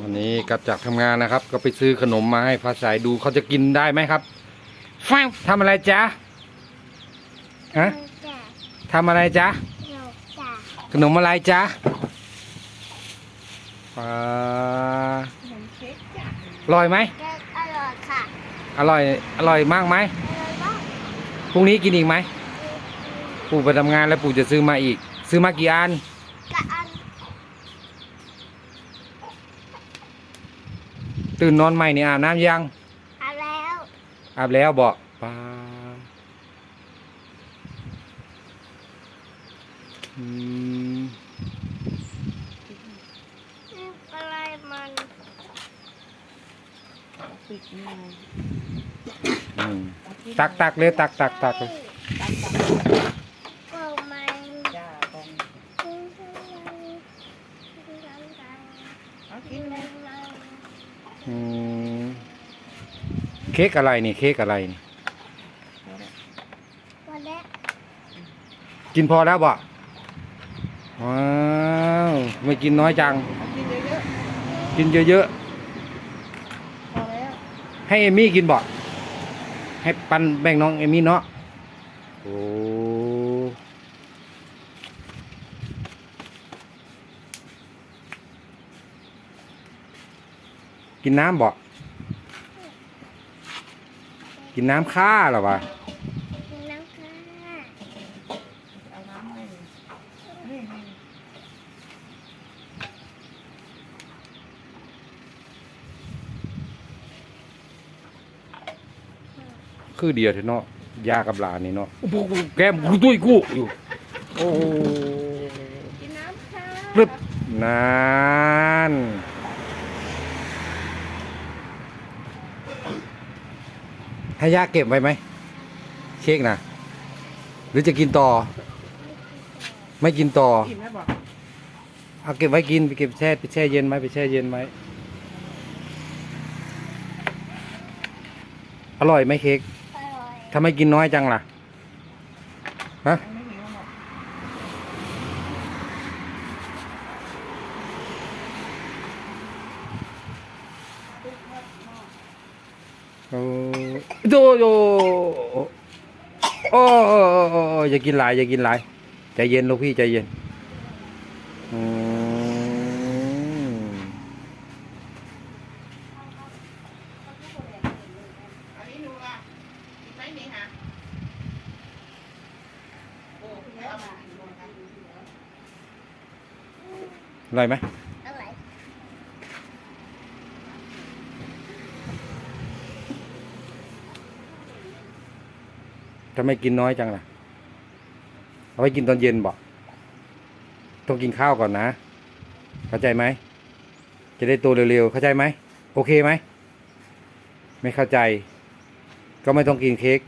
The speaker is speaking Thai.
วันนี้กลับจากทำงานนะครับ ก็ไปซื้อขนมมาให้ฟ้าใสดูเขาจะกินได้ไหมครับฟ้าวทำอะไรจ๊ะฮะจ้ะทำอะไรจ๊ะหนูจ้ะขนมอะไรจ๊ะปลาขนมเค้กจ้ะอร่อยไหมเด็กอร่อยค่ะ อร่อย อร่อยมากไหมอร่อยมากพรุ่งนี้กินอีกไหม ปู่ไปทำงานแล้วปู่จะซื้อมาอีก ซื้อมากี่อัน กะอัน ตื่นนอนใหม่นี่อาบน้ำยังเอาแล้ว อาบแล้วบอกปลาอืมนี่อะไรมันปิดมืออืมตักตักเลยตักตักตักเลยตักตักก็มันจ้าตรงกินทั้งวันกินทั้งวันเอากิกินนเลทั้ยงวันอืม เค้กอะไรนี่ เค้กอะไรนี่วันแรกกินพอแล้วบ่ว้าวไม่กินน้อยจัง เอากินเยอะกินเยอะๆพอแล้วๆ ให้เอมี่กินบ่ให้ปันแบ่งน้องเอมี่เนาะ โอ้ กินน้ำบ่กินน้ำข้าเหรอวะกินน้ำค่ะเอาน้ำให้นี่นี่คือเดียวเถอะเนาะยากับหลานนี่เนาะโอ้โหแก้มกูตุ้ยกูอยู่โอ้โหกินน้ำค่ะปึ๊บนาน ให้ยาเก็บไว้ไหม เค้กนะหรือจะกินต่อ ไม่กินต่อ อิ่มแล้วบอกเอาเก็บไว้กินไปเก็บแช่ไปแช่เย็นไหมไปแช่เย็นไหมอร่อยไหมเค้กอร่อยทำไมกินน้อยจังล่ะฮะยังไม่หิวหรอกโโดโดโอ้โอ้โอ้โอ้โอ้อย่ากินหลาย อย่ากินหลาย ใจเย็นลูกพี่ใจเย็นอืมอันนี้หนูอะกินไหมนี่ฮะโอ้คุณแม่เอามาอร่อยไหม อร่อย ทำไมกินน้อยจังล่ะ เอาไว้กินตอนเย็นบอกต้องกินข้าวก่อนนะ เข้าใจไหม จะได้โตเร็วๆ เข้าใจไหม โอเคไหม ไม่เข้าใจ ก็ไม่ต้องกินเค้ก